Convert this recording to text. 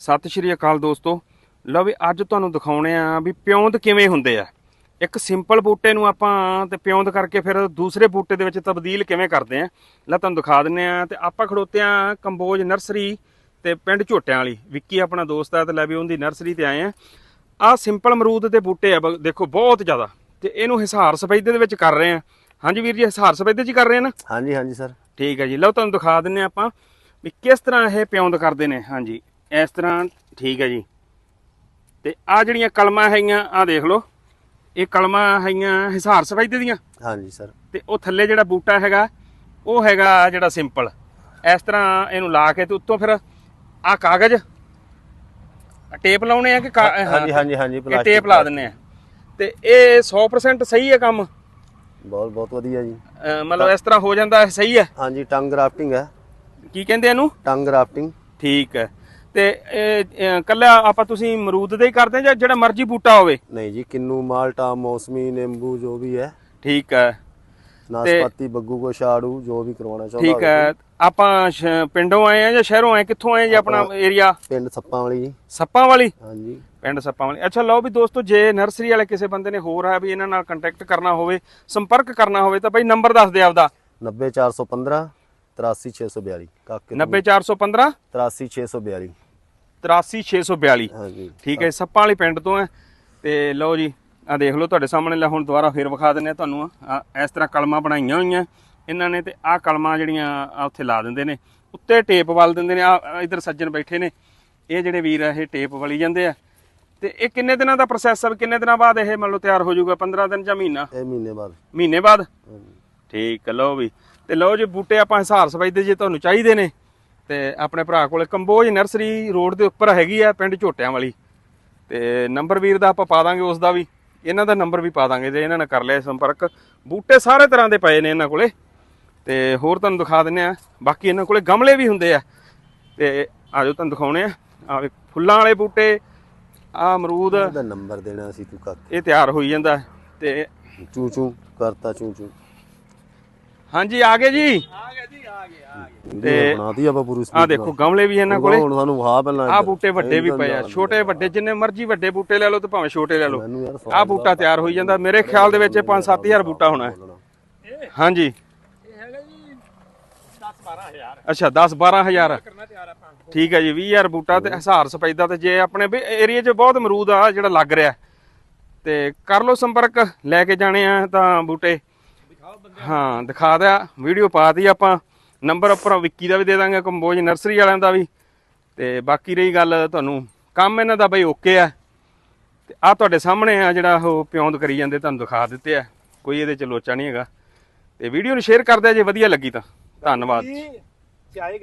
ਸਤਿ ਸ਼੍ਰੀ ਅਕਾਲ ਦੋਸਤੋ। ਲਓ ਵੀ ਅੱਜ ਤੁਹਾਨੂੰ ਦਿਖਾਉਣੇ ਆ ਵੀ ਪਿਉਂਦ ਕਿਵੇਂ ਹੁੰਦੇ ਆ। ਇੱਕ ਸਿੰਪਲ ਬੂਟੇ ਨੂੰ ਆਪਾਂ ਤੇ ਪਿਉਂਦ ਕਰਕੇ ਫਿਰ ਦੂਸਰੇ ਬੂਟੇ ਦੇ ਵਿੱਚ ਤਬਦੀਲ ਕਿਵੇਂ ਕਰਦੇ ਆ ਲੈ ਤੁਹਾਨੂੰ ਦਿਖਾ ਦਿੰਨੇ ਆ ਤੇ ਆਪਾਂ ਖੜੋਤੇ ਆ ਕੰਬੋਜ ਨਰਸਰੀ ਤੇ ਪਿੰਡ ਝੋਟਿਆਂ ਵਾਲੀ। ਵਿੱਕੀ ਆਪਣਾ ਦੋਸਤ ਆ ਤੇ ਲੈ ਵੀ ਉਹਦੀ ਨਰਸਰੀ ਤੇ ਆਏ ਆ। ਆ ਸਿੰਪਲ ਅਮਰੂਦ ਦੇ ਬੂਟੇ ਆ ਦੇਖੋ ਬਹੁਤ ਜ਼ਿਆਦਾ ਤੇ ਇਹਨੂੰ ਹਿਸਾਰ ਸਫੈਦੇ ਦੇ ਵਿੱਚ ਕਰ ਰਹੇ ਆ। ਹਾਂਜੀ ਵੀਰ ਜੀ ਹਿਸਾਰ ਸਫੈਦੇ ਚ ਹੀ ਕਰ ਰਹੇ ਆ ਨਾ? ਹਾਂਜੀ ਹਾਂਜੀ ਸਰ। ਠੀਕ ਹੈ ਜੀ ਲਓ ਤੁਹਾਨੂੰ ਦਿਖਾ ਦਿੰਨੇ ਆਪਾਂ ਵੀ ਕਿਸ ਤਰ੍ਹਾਂ ਇਹ ਪਿਉਂਦ ਕਰਦੇ ਨੇ। ਹਾਂਜੀ। ਇਸ ਤਰ੍ਹਾਂ ਠੀਕ ਹੈ ਜੀ। ਤੇ ਆ ਜਿਹੜੀਆਂ ਕਲਮਾਂ ਹੈਗੀਆਂ ਆ ਦੇਖ ਲਓ। ਇਹ ਕਲਮਾਂ ਹੈਗੀਆਂ ਹਿਸਾਰ ਸਫੈਦੇ ਦੀਆਂ। ਹਾਂਜੀ ਸਰ। ਤੇ ਉਹ ਥੱਲੇ ਜਿਹੜਾ ਬੂਟਾ ਹੈਗਾ ਉਹ ਹੈਗਾ ਜਿਹੜਾ ਸਿੰਪਲ। ਇਸ ਤਰ੍ਹਾਂ ਇਹਨੂੰ ਲਾ ਕੇ ਤੇ ਉੱਤੋਂ ਫਿਰ ਆ ਕਾਗਜ਼ ਟੇਪ ਲਾਉਣੇ ਆ ਕਿ ਹਾਂਜੀ ਹਾਂਜੀ ਹਾਂਜੀ ਪਲਾਸਟਿਕ ਟੇਪ ਲਾ ਦਿੰਨੇ ਆ। ਤੇ ਇਹ 100% ਸਹੀ ਹੈ ਕੰਮ? ਬਹੁਤ ਬਹੁਤ ਵਧੀਆ ਜੀ। ਮਤਲਬ ਇਸ ਤਰ੍ਹਾਂ ਹੋ ਜਾਂਦਾ ਸਹੀ ਹੈ? ਹਾਂਜੀ ਟੰਗ ਗ੍ਰਾਫਟਿੰਗ ਹੈ। ਕੀ ਕਹਿੰਦੇ ਇਹਨੂੰ? ਟੰਗ ਗ੍ਰਾਫਟਿੰਗ ਠੀਕ ਹੈ। ਤੇ ਇਹ ਕੱਲਾ ਆਪਾਂ ਤੁਸੀਂ ਅਮਰੂਦ ਦੇ ਹੀ ਕਰਦੇ ਜਾਂ ਜਿਹੜਾ ਮਰਜ਼ੀ ਬੂਟਾ ਹੋਵੇ? ਨਹੀਂ ਜੀ ਕਿੰਨੂ ਮਾਲਟਾ ਮੌਸਮੀ ਨਿੰਬੂ ਜੋ ਵੀ ਹੈ। ਠੀਕ ਹੈ। ਨਾਸਪਾਤੀ ਬੱਗੂ ਕੋ ਛਾੜੂ ਜੋ ਵੀ ਕਰਵਾਉਣਾ ਚਾਹੁੰਦਾ ਠੀਕ ਹੈ। ਆਪਾਂ ਪਿੰਡੋਂ ਆਏ ਆ ਜਾਂ ਸ਼ਹਿਰੋਂ ਆਏ? ਕਿੱਥੋਂ ਆਏ ਜੀ ਆਪਣਾ ਏਰੀਆ ਪਿੰਡ ਸੱਪਾਂ ਵਾਲੀ ਜੀ। ਸੱਪਾਂ ਵਾਲੀ? ਹਾਂਜੀ। ਪਿੰਡ ਸੱਪਾਂ ਵਾਲੀ। ਅੱਛਾ ਲਓ ਵੀ ਦੋਸਤੋ ਜੇ ਨਰਸਰੀ ਵਾਲੇ ਕਿਸੇ ਬੰਦੇ ਨੇ ਹੋਰ ਆ ਵੀ ਇਹਨਾਂ ਨਾਲ ਕੰਟੈਕਟ ਕਰਨਾ ਹੋਵੇ ਸੰਪਰਕ ਕਰਨਾ ਹੋਵੇ ਤਾਂ ਬਈ ਨੰਬਰ ਦੱਸ ਦੇ ਆਪਦਾ। 90415 83642 ਕਾਕੇ 90415 83642 83642 ਹਾਂਜੀ। ਠੀਕ ਹੈ ਸੱਪਾਂ ਵਾਲੀ ਪਿੰਡ ਤੋਂ ਹੈ। ਤੇ ਲਓ ਜੀ ਆ ਦੇਖ ਲਓ ਤੁਹਾਡੇ ਸਾਹਮਣੇ ਲੈ ਹੁਣ ਦੁਬਾਰਾ ਫੇਰ ਵਿਖਾ ਦਿੰਨੇ ਆ ਤੁਹਾਨੂੰ। ਇਸ ਤਰ੍ਹਾਂ ਕਲਮਾਂ ਬਣਾਈਆਂ ਹੋਈਆਂ। ਇਹਨਾਂ ਨੇ ਤੇ ਆਹ ਕਲਮਾਂ ਜਿਹੜੀਆਂ ਆ ਉੱਥੇ ਲਾ ਦਿੰਦੇ ਨੇ। ਉੱਤੇ ਟੇਪ ਵਾਲ ਦਿੰਦੇ ਨੇ। ਆ ਇਧਰ ਸੱਜਣ ਬੈਠੇ ਨੇ। ਇਹ ਜਿਹੜੇ ਵੀਰ ਆ ਇਹ ਟੇਪ ਵਾਲੀ ਜਾਂਦੇ ਆ। ਤੇ ਇਹ ਕਿੰਨੇ ਦਿਨਾਂ ਦਾ ਪ੍ਰੋਸੈਸ ਆ? ਕਿੰਨੇ ਦਿਨਾਂ ਬਾਅਦ ਇਹ ਮੰਨ ਲਓ ਤਿਆਰ ਹੋ ਜਾਊਗਾ? 15 ਦਿਨ ਜਾਂ ਮਹੀਨਾ? ਇਹ ਮਹੀਨੇ ਬਾਅਦ। ਮਹੀਨੇ ਬਾਅਦ? ਠੀਕ ਲਓ ਵੀ। ਤੇ ਲਓ ਜੀ ਬੂਟੇ ਆਪਾਂ ਹਿਸਾਰ ਸਫਾਈਦੇ ਜੇ ਤੁਹਾਨੂੰ ਚਾਹੀਦੇ ਨੇ। ਤੇ ਆਪਣੇ ਭਰਾ ਕੋਲੇ ਕੰਬੋਜ ਨਰਸਰੀ ਰੋਡ ਦੇ ਉੱਪਰ ਹੈਗੀ ਆ ਪਿੰਡ ਝੋਟਿਆਂ ਵਾਲੀ। ਤੇ ਨੰਬਰ ਵੀਰ ਦਾ ਆਪਾਂ ਪਾ ਦਾਂਗੇ ਉਸ ਦਾ ਵੀ। ਇਹਨਾਂ ਦਾ ਨੰਬਰ ਵੀ ਪਾ ਦਾਂਗੇ ਜੇ ਇਹਨਾਂ ਨਾਲ ਕਰ ਲਿਆ ਸੰਪਰਕ। ਬੂਟੇ ਸਾਰੇ ਤਰ੍ਹਾਂ ਦੇ ਪਏ ਨੇ ਇਹਨਾਂ ਕੋਲੇ। ਤੇ ਹੋਰ ਤੁਹਾਨੂੰ ਦਿਖਾ ਦਿੰਨੇ ਆ। ਬਾਕੀ ਇਹਨਾਂ ਕੋਲੇ ਗਮਲੇ ਵੀ ਹੁੰਦੇ ਆ। ਤੇ ਆਜੋ ਤੁਹਾਨੂੰ ਦਿਖਾਉਣੇ ਆ। ਆ ਫੁੱਲਾਂ ਵਾਲੇ ਬੂਟੇ ਆ ਅਮਰੂਦ। ਉਹਦਾ ਨੰਬਰ ਦੇਣਾ ਸੀ ਤੂੰ ਕਾਕੇ ਇਹ ਤਿਆਰ ਹੋਈ ਜਾਂਦਾ। ਤੇ ਚੂ ਚੂ ਕਰਤਾ ਚੂ ਚੂ ਹਾਂਜੀ ਆ ਗਏ ਜੀ। ਤੇ ਬਣਾਤੀ ਆਪਾਂ ਪੂਰੀ ਆ ਦੇਖੋ ਗਮਲੇ ਵੀ ਇਹਨਾਂ ਕੋਲੇ। ਹੁਣ ਸਾਨੂੰ ਵਾਹ ਪਹਿਲਾਂ ਆ ਬੂਟੇ ਵੱਡੇ ਵੀ ਪਏ ਆ ਛੋਟੇ ਵੱਡੇ ਜਿੰਨੇ ਮਰਜ਼ੀ ਵੱਡੇ ਬੂਟੇ ਲੈ ਲਓ ਤੇ ਭਾਵੇਂ ਛੋਟੇ ਲੈ ਲਓ। ਆ ਬੂਟਾ ਤਿਆਰ ਹੋਈ ਜਾਂਦਾ। ਮੇਰੇ ਖਿਆਲ ਦੇ ਵਿੱਚ 5-7000 ਬੂਟਾ ਹੋਣਾ ਹੈ। ਹਾਂਜੀ ਇਹ ਹੈਗਾ ਜੀ 10 12000 ਅੱਛਾ 10-12000 ਕਰਨਾ ਤਿਆਰ ਆਪਾਂ ਠੀਕ ਹੈ ਜੀ 20000 ਬੂਟਾ ਤੇ ਹਜ਼ਾਰ ਸਪੈਦਾ ਤੇ ਜੇ ਆਪਣੇ ਵੀ ਏਰੀਆ 'ਚ ਬਹੁਤ ਅਮਰੂਦ ਆ ਜਿਹੜਾ ਲੱਗ ਰਿਹਾ। ਤੇ ਕਰ ਲਓ ਸੰਪਰਕ ਲੈ ਕੇ ਜਾਣੇ ਆ ਤਾਂ ਬੂਟੇ। ਹਾਂ ਦਿਖਾ ਦਿਆ ਵੀਡੀਓ ਪਾਤੀ ਆਪਾਂ। ਨੰਬਰ ਉੱਪਰੋਂ ਵਿੱਕੀ ਦਾ ਵੀ ਦੇ ਦਾਂਗੇ ਕੰਬੋਜ, ਨਰਸਰੀ ਵਾਲਿਆਂ ਦਾ ਵੀ। ਤੇ ਬਾਕੀ ਰਹੀ ਗੱਲ ਤੁਹਾਨੂੰ, ਕੰਮ ਇਹਨਾਂ ਦਾ ਬਈ ਓਕੇ ਆ। ਤੇ ਆ ਤੁਹਾਡੇ ਸਾਹਮਣੇ ਆ ਜਿਹੜਾ ਉਹ ਪਿਉਂਦ ਕਰੀ ਜਾਂਦੇ, ਤੁਹਾਨੂੰ ਦਿਖਾ ਦਿੱਤੇ ਆ। ਕੋਈ ਇਹਦੇ ਚ ਲੋਚਾ ਨਹੀਂ ਹੈਗਾ। ਤੇ ਵੀਡੀਓ ਨੂੰ ਸ਼ੇਅਰ ਕਰਦੇ ਜੇ ਵਧੀਆ ਲੱਗੀ ਤਾਂ। ਧੰਨਵਾਦ। ਚਾਹੇ